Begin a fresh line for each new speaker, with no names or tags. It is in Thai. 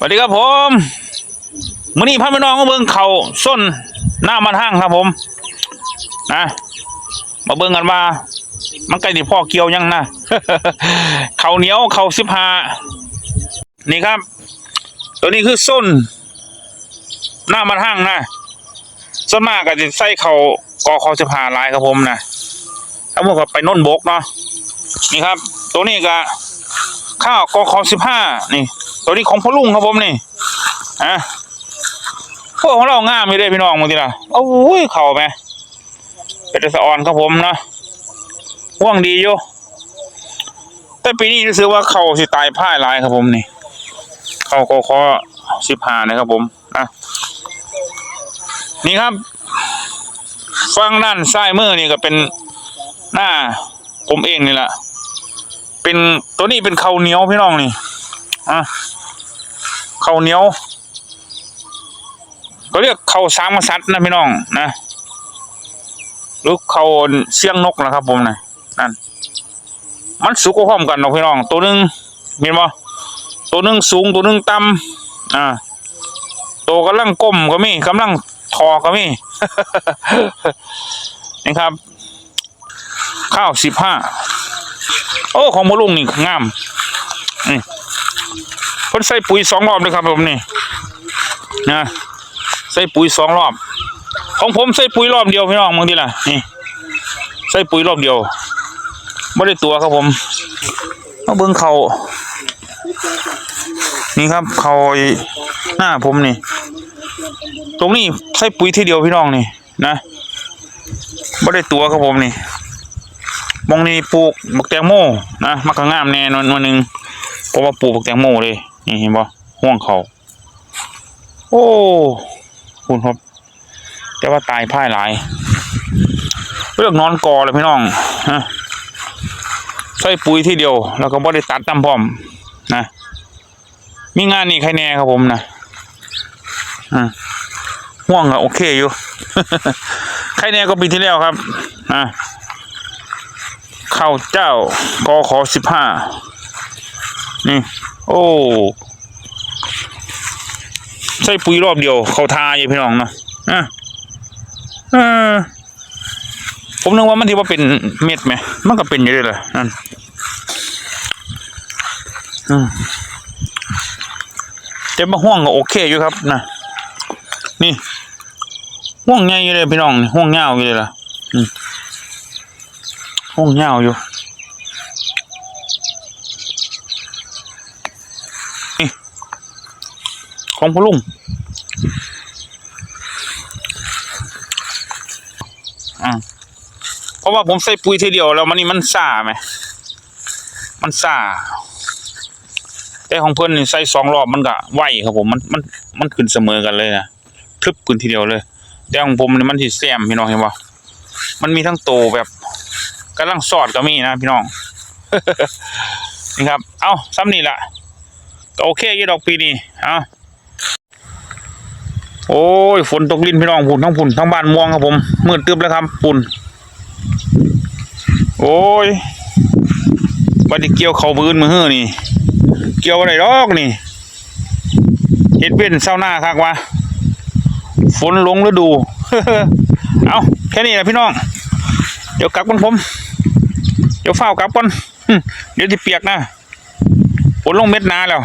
สวัสดีครับผมมื้อนี้พาพี่น้องมาเบิ่งเขาส้นหน้ามันห้างครับผมนะมาเบิ่งกันว่ามันใกล้ที่พ่อเกี่ยวยังนะเขาเหนียวเขาสิบห้านี่ครับ ตัวนี้คือส้น หน้ามันห้างนะส่วนมากก็จะใส่เขากอเขาสิบห้าลายครับผมนะถ้าพวกไปน้นบกเนาะนี่ครับ ตัวนี้ก็ ข้าวกอคอสิบห้านี่ ตัวนี้ของพ่อลุงครับผมนี่อะพวกของเรางามไม่ได้พี่น้องมึงทีละโอ้ยเข่าไหมเป็นสะออนครับผมเนาะห่วงดีอยู่แต่ปีนี้รู้สึกว่าเข่าสิตายพ่ายลายครับผมนี่ เข่ากอคอสิบห้านะครับผมอะนี่ครับ ฟังด้านซ้ายมือนี่ก็เป็นหน้าผมเองนี่แหละ เป็นตัวนี้เป็นข้าวเหนียวพี่น้องนี่อะข้าวเหนียวเขาเรียกข้าวสามกษัตริย์นะพี่น้องนะหรือเข้าเสียงนกนะครับ ผมนะนั่นมันสุกก็พร้อมกันนะพี่น้อง ตัวหนึงเห็นบ่ตัวหนึงสูงตัวหนึงต่ำอ่าตัวกำลังก้มก็มีกำลังทอก็มีนี่ครับ ข้าวสิบห้า โอ้ของมะลุงนี่งามนี่เพิ่นใส่ปุ๋ยสองรอบเลยครับผมนี่นะใส่ปุ๋ยสองรอบ ของผมใส่ปุ๋ยรอบเดียวพี่น้องบางทีล่ะนี่ใส่ปุ๋ยรอบเดียวไม่ได้ตัวครับผมมาเบิ้งเขานี่ครับเขาหน้าผมนี่ ตรงนี้ใส่ปุ๋ยทีเดียวพี่น้องนี่นะไม่ได้ตัวครับผมนี่ มองนี่ปลูกบักแตงโมนะมักกะงามแน่นอนวันหนึ่งเพราะว่าปลูกบักแตงโมเลยนี่เห็นปะห่วงเขา โอ้คุณครับ แต่ว่าตายพ่ายหลายเลือกนอนกอเลยพี่น้องฮะใส่ปุ๋ยที่เดียว แล้วก็บ่ได้ตัดตามพร้อมนะมีงานนี่ใครแน่ครับผมนะอ่าห่วงอะโอเคอยู่ ใครแน่ก็ปีที่แล้วครับอ่า ข้าวเจ้ากอขอสิบห้านี่ โอ้ใส่ปุ๋ยรอบเดียว เขาทาอยู่พี่น้องเนาะอะเออผมนึกว่ามันที่ว่าเป็นเม็ดไหม มันก็เป็นอยู่ด้วยแหละนั่นอืมแต่มาห่วงก็โอเคอยู่ครับนะนี่ห่วงใหญ่อยู่เลยพี่น้องห่วงยาอยู่เลยล่ะ ห้องเงาอยู่นี่ของพ่อลุงอ่าเพราะว่าผมใส่ปุ๋ยทีเดียวแล้วมันนี่มันซ่าไหมมันซ่าแต่ของเพื่อนนี่ใส่สองรอบมันก็ไหวครับผมมันมันมันขึ้นเสมอกันเลยนะพลึบขึ้นทีเดียวเลยแต่ของผมนี่มันที่แซมพี่น้องเห็นปะมันมีทั้งโตแบบ กำลังสอดก็มีนะพี่น้อง นี่ครับ เอาซ้ำนี่ละก็โอเคยี่ดอกปีนี้เอาโอ้ยฝนตกลิ้นพี่น้องพุ่นทั้งพุ่นทั้งบ้านม่วงครับผมมืดตึบแล้วครับปุ่นโอ้ยบัดนี้เกี่ยวเขาบืนมือฮื้อนี่ เกี่ยวอะไรดอกนี่เห็ดเป็นเศร้าหน้าคักวะฝนลงฤดู เอาแค่นี้แหละพี่น้อง เดี๋ยวกลับกันผม เดี๋ยวเฝ้ากลับก่อนเดี๋ยวที่เปียกนะฝนลงเม็ดนาแล้ว